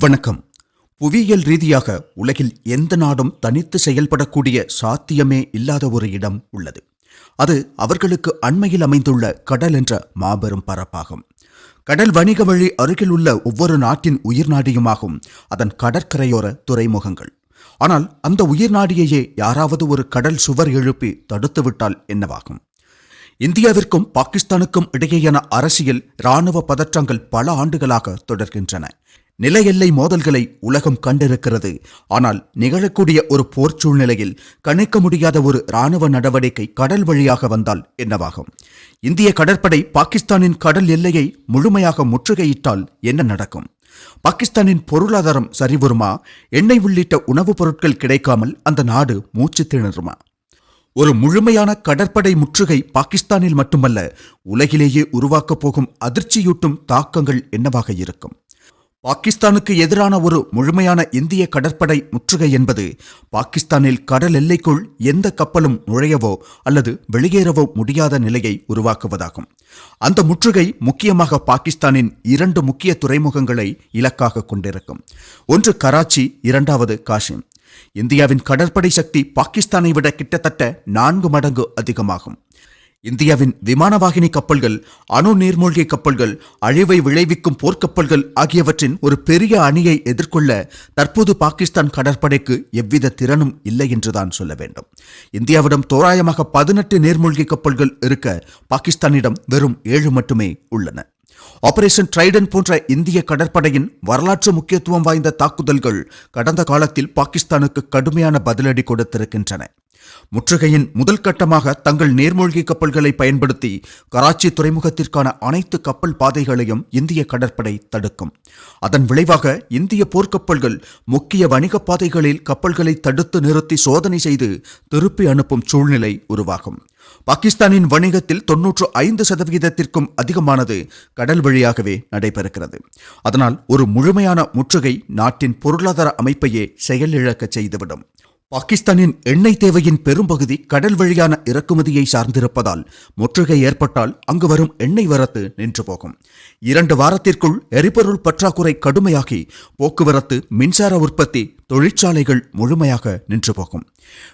வணக்கம். புவியியல் ரீதியாக உலகில் எந்த நாடும் தனித்து செயல்படக்கூடிய சாத்தியமே இல்லாத ஒரு இடம் உள்ளது. அது அவர்களுக்கு அண்மையில் அமைந்துள்ள கடல் என்ற மாபெரும் பரப்பாகும். கடல் வணிக வழி அருகில் உள்ள ஒவ்வொரு நாட்டின் உயிர்நாடியுமாகும் அதன் கடற்கரையோர துறைமுகங்கள். ஆனால் அந்த உயிர்நாடியையே யாராவது ஒரு கடல் சுவர் எழுப்பி தடுத்துவிட்டால் என்னவாகும்? இந்தியாவிற்கும் பாகிஸ்தானுக்கும் இடையேயான அரசியல் இராணுவ பதற்றங்கள் பல ஆண்டுகளாக தொடர்கின்றன. நிலையெல்லை மோதல்களை உலகம் கண்டிருக்கிறது. ஆனால் நிகழக்கூடிய ஒரு போர் சூழ்நிலையில் கணிக்க முடியாத ஒரு இராணுவ நடவடிக்கை கடல் வழியாக வந்தால் என்னவாகும்? இந்திய கடற்படை பாகிஸ்தானின் கடல் எல்லையை முழுமையாக முற்றுகையிட்டால் என்ன நடக்கும்? பாகிஸ்தானின் பொருளாதாரம் சரிவருமா எண்ணெய் உள்ளிட்ட உணவுப் பொருட்கள் கிடைக்காமல் அந்த நாடு மூச்சு திணறுமா? ஒரு முழுமையான கடற்படை முற்றுகை பாகிஸ்தானில் மட்டுமல்ல உலகிலேயே உருவாக்கப் போகும் அதிர்ச்சியூட்டும் தாக்கங்கள் என்னவாக இருக்கும்? பாகிஸ்தானுக்கு எதிரான ஒரு முழுமையான இந்திய கடற்படை முற்றுகை என்பது பாகிஸ்தானில் கடல் எல்லைக்குள் எந்த கப்பலும் நுழையவோ அல்லது வெளியேறவோ முடியாத நிலையை உருவாக்குவதாகும். அந்த முற்றுகை முக்கியமாக பாகிஸ்தானின் இரண்டு முக்கிய துறைமுகங்களை இலக்காக கொண்டிருக்கும். ஒன்று கராச்சி இரண்டாவது காஷிம் இந்தியாவின் கடற்படை சக்தி பாகிஸ்தானை விட கிட்டத்தட்ட நான்கு மடங்கு அதிகமாகும். இந்தியாவின் விமானவாகினி கப்பல்கள் அணு நீர்மூழ்கி கப்பல்கள் அழிவை விளைவிக்கும் போர்க்கப்பல்கள் ஆகியவற்றின் ஒரு பெரிய அணியை எதிர்கொள்ள தற்போது பாகிஸ்தான் கடற்படைக்கு எவ்வித திறனும் இல்லை என்றுதான் சொல்ல வேண்டும். இந்தியாவிடம் தோராயமாக பதினெட்டு நீர்மூழ்கி கப்பல்கள் இருக்க பாகிஸ்தானிடம் வெறும் ஏழு மட்டுமே உள்ளன. ஆபரேஷன் ட்ரைடன் போன்ற இந்திய கடற்படையின் வரலாற்று முக்கியத்துவம் வாய்ந்த தாக்குதல்கள் கடந்த காலத்தில் பாகிஸ்தானுக்கு கடுமையான பதிலடி கொடுத்திருக்கின்றன. முற்றுகையின் முதல் கட்டமாக தங்கள் நீர்மூழ்கி கப்பல்களை பயன்படுத்தி கராச்சி துறைமுகத்திற்கான அனைத்து கப்பல் பாதைகளையும் இந்திய கடற்படை தடுக்கும். அதன் விளைவாக இந்திய போர்க்கப்பல்கள் முக்கிய வணிக பாதைகளில் கப்பல்களை தடுத்து நிறுத்தி சோதனை செய்து திருப்பி அனுப்பும் சூழ்நிலை உருவாகும். பாகிஸ்தானின் வணிகத்தில் தொன்னூற்று ஐந்து சதவிகிதத்திற்கும் அதிகமானது கடல் வழியாகவே நடைபெறுகிறது. அதனால் ஒரு முழுமையான முற்றுகை நாட்டின் பொருளாதார அமைப்பையே செயலிழக்கச் செய்துவிடும். பாகிஸ்தானின் எண்ணெய் தேவையின் பெரும்பகுதி கடல் வழியான இறக்குமதியை சார்ந்திருப்பதால் முற்றுகை ஏற்பட்டால் அங்கு வரும் எண்ணெய் வரத்து நின்று போகும். இரண்டு வாரத்திற்குள் எரிபொருள் பற்றாக்குறை கடுமையாகி போக்குவரத்து மின்சார உற்பத்தி தொழிற்சாலைகள் முழுமையாக நின்று போகும்.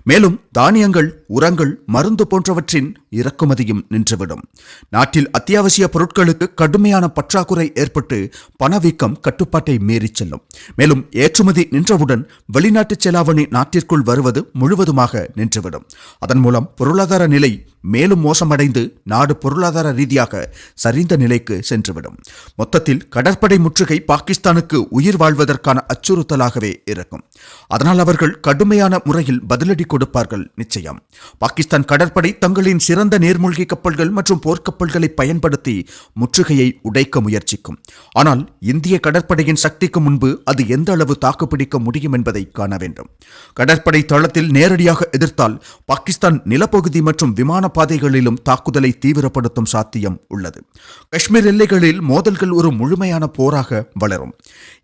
மேலும் தானியங்கள் உரங்கள் மருந்து போன்றவற்றின் இறக்குமதியும் நின்றுவிடும். நாட்டில் அத்தியாவசிய பொருட்களுக்கு கடுமையான பற்றாக்குறை ஏற்பட்டு பணவீக்கம் கட்டுப்பாட்டை மீறிச் செல்லும். மேலும் ஏற்றுமதி நின்றவுடன் வெளிநாட்டு செலாவணி நாட்டிற்குள் வருவது முழுவதுமாக நின்றுவிடும். அதன் மூலம் பொருளாதார நிலை மேலும் மோசமடைந்து நாடு பொருளாதார ரீதியாக சரிந்த நிலைக்கு சென்றுவிடும். மொத்தத்தில் கடற்படை முற்றுகை பாகிஸ்தானுக்கு உயிர் வாழ்வதற்கான அச்சுறுத்தலாகவே இருக்கும். அதனால் அவர்கள் கடுமையான முறையில் பதிலடி கொடுப்பார்கள் நிச்சயம். பாகிஸ்தான் கடற்படை தங்களின் சிறந்த நீர்மூழ்கி கப்பல்கள் மற்றும் போர்க்கப்பல்களை பயன்படுத்தி முற்றுகையை உடைக்க முயற்சிக்கும். ஆனால் இந்திய கடற்படையின் சக்திக்கு முன்பு அது எந்த அளவு தாக்குப்பிடிக்க முடியும் என்பதை காண வேண்டும். கடற்படை தளத்தில் நேரடியாக எதிர்த்தால் பாகிஸ்தான் நிலப்பகுதி மற்றும் விமான பாதைகளிலும் தாக்குதலை தீவிரப்படுத்தும் சாத்தியம் உள்ளது. காஷ்மீர் எல்லைகளில் மோதல்கள் ஒரு முழுமையான போராக வளரும்.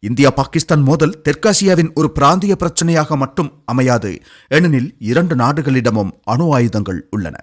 இந்தியா பாகிஸ்தான் மோதல் தெற்காசியாவின் ஒரு பிராந்திய பிரச்சனையாக மட்டும் அமையாது. ஏனெனில் இரண்டு நாடுகளிடமும் அணு ஆயுதங்கள் உள்ளன.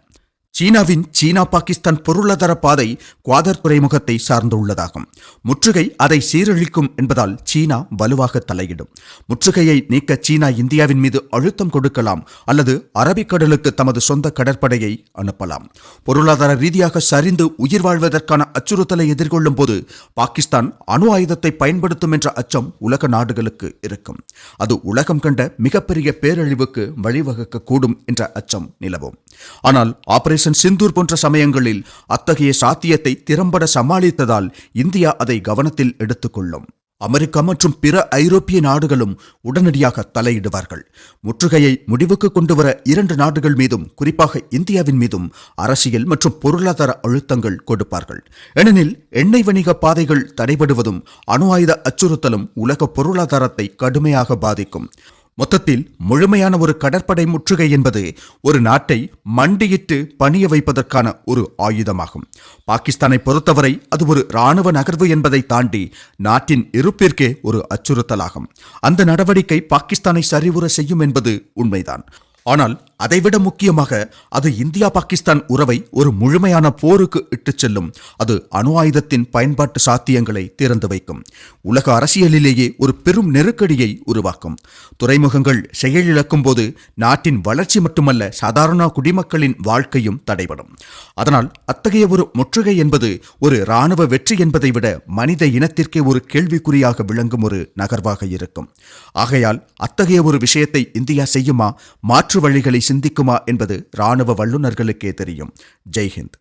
சீனாவின் சீனா பாகிஸ்தான் பொருளாதார பாதை குவாதர் துறைமுகத்தை சார்ந்துள்ளதாகும். முற்றுகை அதை சீரழிக்கும் என்பதால் சீனா வலுவாக தலையிடும். முற்றுகையை நீக்க சீனா இந்தியாவின் மீது அழுத்தம் கொடுக்கலாம் அல்லது அரபிக்கடலுக்கு தமது சொந்த கடற்படையை அனுப்பலாம். பொருளாதார ரீதியாக சரிந்து உயிர் வாழ்வதற்கான அச்சுறுத்தலை எதிர்கொள்ளும் போது பாகிஸ்தான் அணு ஆயுதத்தை பயன்படுத்தும் என்ற அச்சம் உலக நாடுகளுக்கு இருக்கும். அது உலகம் கண்ட மிகப்பெரிய பேரழிவுக்கு வழிவகுக்க கூடும் என்ற அச்சம் நிலவும். ஆனால் ஆபரேஷன் சிந்தூர் போன்ற சமயங்களில் அத்தகைய சாத்தியத்தை திறம்பட சமாளித்ததால் இந்தியா அதை கவனத்தில் எடுத்துக்கொள்ளும். அமெரிக்கா மற்றும் பிற ஐரோப்பிய நாடுகளும் உடனடியாக தலையிடுவார்கள். முற்றுகையை முடிவுக்கு கொண்டுவர இரண்டு நாடுகள் மீதும் குறிப்பாக இந்தியாவின் மீதும் அரசியல் மற்றும் பொருளாதார அழுத்தங்கள் கொடுப்பார்கள். ஏனெனில் எண்ணெய் வணிக பாதைகள் தடைபடுவதும் அணு ஆயுத அச்சுறுத்தலும் உலக பொருளாதாரத்தை கடுமையாக பாதிக்கும். மொத்தத்தில் முழுமையான ஒரு கடற்படை முற்றுகை என்பது ஒரு நாட்டை மண்டியிட்டு பணிய வைப்பதற்கான ஒரு ஆயுதமாகும். பாகிஸ்தானை பொறுத்தவரை அது ஒரு இராணுவ நகர்வு என்பதை தாண்டி நாட்டின் இருப்பிற்கே ஒரு அச்சுறுத்தலாகும். அந்த நடவடிக்கை பாகிஸ்தானை சரிவுற செய்யும் என்பது உண்மைதான். ஆனால் அதைவிட முக்கியமாக அது இந்தியா பாகிஸ்தான் உறவை ஒரு முழுமையான போருக்கு இட்டுச் செல்லும். அது அணு ஆயுதத்தின் பயன்பாட்டு சாத்தியங்களை திறந்து வைக்கும். உலக அரசியலிலேயே ஒரு பெரும் நெருக்கடியை உருவாக்கும். துறைமுகங்கள் செயலிழக்கும் போது நாட்டின் வளர்ச்சி மட்டுமல்ல சாதாரண குடிமக்களின் வாழ்க்கையும் தடைபடும். அதனால் அத்தகைய ஒரு முற்றுகை என்பது ஒரு இராணுவ வெற்றி என்பதை விட மனித இனத்திற்கே ஒரு கேள்விக்குறியாக விளங்கும் ஒரு நகர்வாக இருக்கும். ஆகையால் அத்தகைய ஒரு விஷயத்தை இந்தியா செய்யுமா? மாற்று வழிகளை சிந்திக்குமா என்பது இராணுவ வல்லுநர்களுக்கே தெரியும். ஜெய்ஹிந்த்.